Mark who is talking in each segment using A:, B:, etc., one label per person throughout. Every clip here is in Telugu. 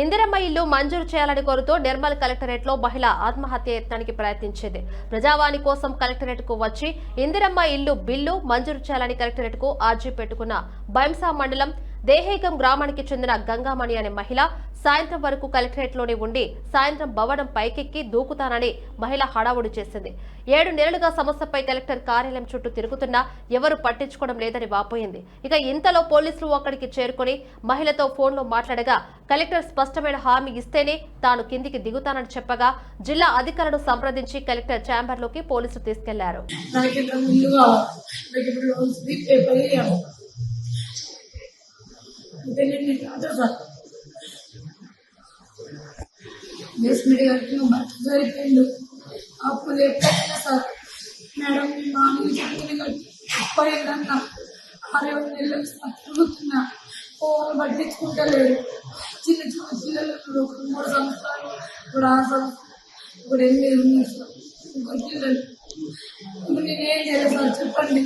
A: ఇందిరమ్మ ఇల్లు మంజూరు చేయాలని కోరుతూ నిర్మల్ కలెక్టరేట్లో మహిళ ఆత్మహత్య యత్నానికి ప్రయత్నించింది. ప్రజావాణి కోసం కలెక్టరేట్కు వచ్చి ఇందిరమ్మ ఇల్లు బిల్లు మంజూరు చేయాలని కలెక్టరేట్కు ఆర్జీ పెట్టుకున్న బైంసా మండలం దేహేగం గ్రామానికి చెందిన గంగామణి అనే మహిళ సాయంత్రం వరకు కలెక్టరేట్లోనే ఉండి సాయంత్రం భవనం పైకెక్కి దూకుతానని మహిళ హడావుడి చేసింది. ఏడు నెలలుగా సమస్యపై కలెక్టర్ కార్యాలయం చుట్టూ తిరుగుతున్నా ఎవరు పట్టించుకోవడం లేదని వాపోయింది. ఇక ఇంతలో పోలీసులు అక్కడికి చేరుకుని మహిళతో ఫోన్లో మాట్లాడగా కలెక్టర్ స్పష్టమైన హామీ ఇస్తేనే తాను కిందికి దిగుతానని చెప్పగా జిల్లా అధికారులను సంప్రదించి కలెక్టర్ ఛాంబర్లోకి పోలీసులు తీసుకెళ్ళారు
B: నాకు ఇక్కడ ముందు కావాలి నాకు ఇప్పుడు లోన్స్ పేపర్ ఇవ్వాలి అంటే నేను నీకు అదే సార్ బేస్మెంట్ కట్టి మా భర్త సరిపోయిండు అప్పులు ఎప్పుడైనా సార్ మేడం మీ మామూలు చదువుని కట్టి ముప్పైందన్న ఆరేడు నెలలు తిరుగుతున్నా ఫోన్ పట్టించుకుంటలేడు చిన్న చిన్న పిల్లలు ఇప్పుడు ఒక మూడు సంవత్సరాలు ఇప్పుడు ఆరు సంవత్సరాలు ఇప్పుడు ఎనిమిది ఉన్నారు సార్ ఇంకొక పిల్లలు ఇప్పుడు నేనేం చేయాలి సార్ చెప్పండి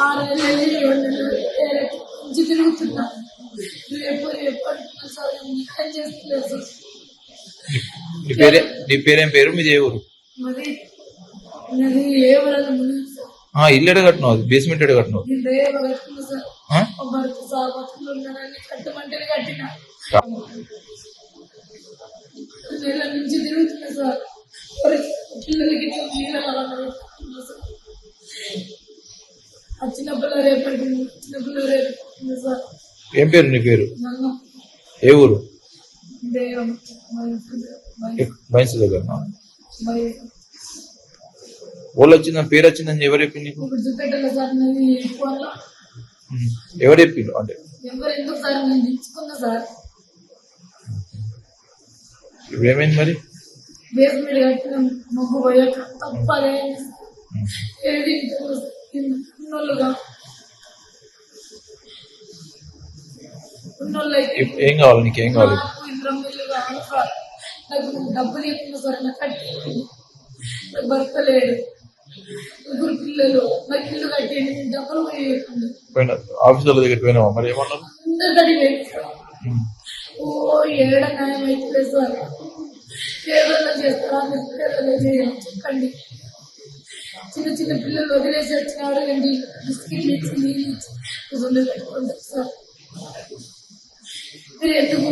B: ఆరు నెలలు ఏడు నెలలు ఏడు నుంచి తిరుగుతున్నా రేపు రేపు అంటున్నా సార్ ఏం చేస్తలేదు సార్
C: నీ పేరే నీ పేరేం పేరు? మీది ఏ ఊరు?
B: మరి నాది ఏ సార్
C: ఇల్లు ఎడ కట్టినావు బేస్మెంట్ ఎడ కట్టినావు?
B: నేను సార్? భర్త సార్ బతుకులు ఉన్నానని కట్టమంటేనే కట్టిన. నెల నుంచి తిరుగుతున్నా సార్. మరి పిల్లలకి ఇట్లా నీళ్ళ కట్టుకున్నా సార్. ఆ చిన్నపిల్ల రేపటి చిన్నపిల్ల రేపు
C: ఏం పేరు నీ పేరు? ఏ ఊరు? బైన్స్ దగ్గర
B: మరి
C: వాళ్ళు వచ్చిందని పేరు వచ్చిందని ఎవరు చెప్పింది నీకు. ఎవరు చెప్పిండు అంటే ఇప్పుడు ఏమైంది మరి?
B: మొగ్గు పోయాక తప్పదే.
C: ఏం కావాలి నీకు? ఏం కావాలి?
B: నాకు డబ్బులు ఇస్తున్నా సార్. నాకు కట్టి నాకు భర్త లేడు. ముగ్గురు పిల్లలు నాకు ఇల్లు కట్టేయండి డబ్బులు
C: పోయిన ఆఫీసర్ల దగ్గరికి పోయినావా మరి? ఏమన్నారు?
B: అందరు కడిగేయండి సార్.
C: ఉమ్.
B: ఓ ఏడ న్యాయం అయితే సార్? ఏదన్నా చేస్తారా? ఏదన్నా చేయాలి చెప్పండి చిన్న చిన్న పిల్లలు వదిలేసి వచ్చినారు అండి బిస్కెట్లు ఇచ్చి నీళ్ళు ఇచ్చి కుదురు పెట్టుకుంటారు సార్. మీరు ఎందుకు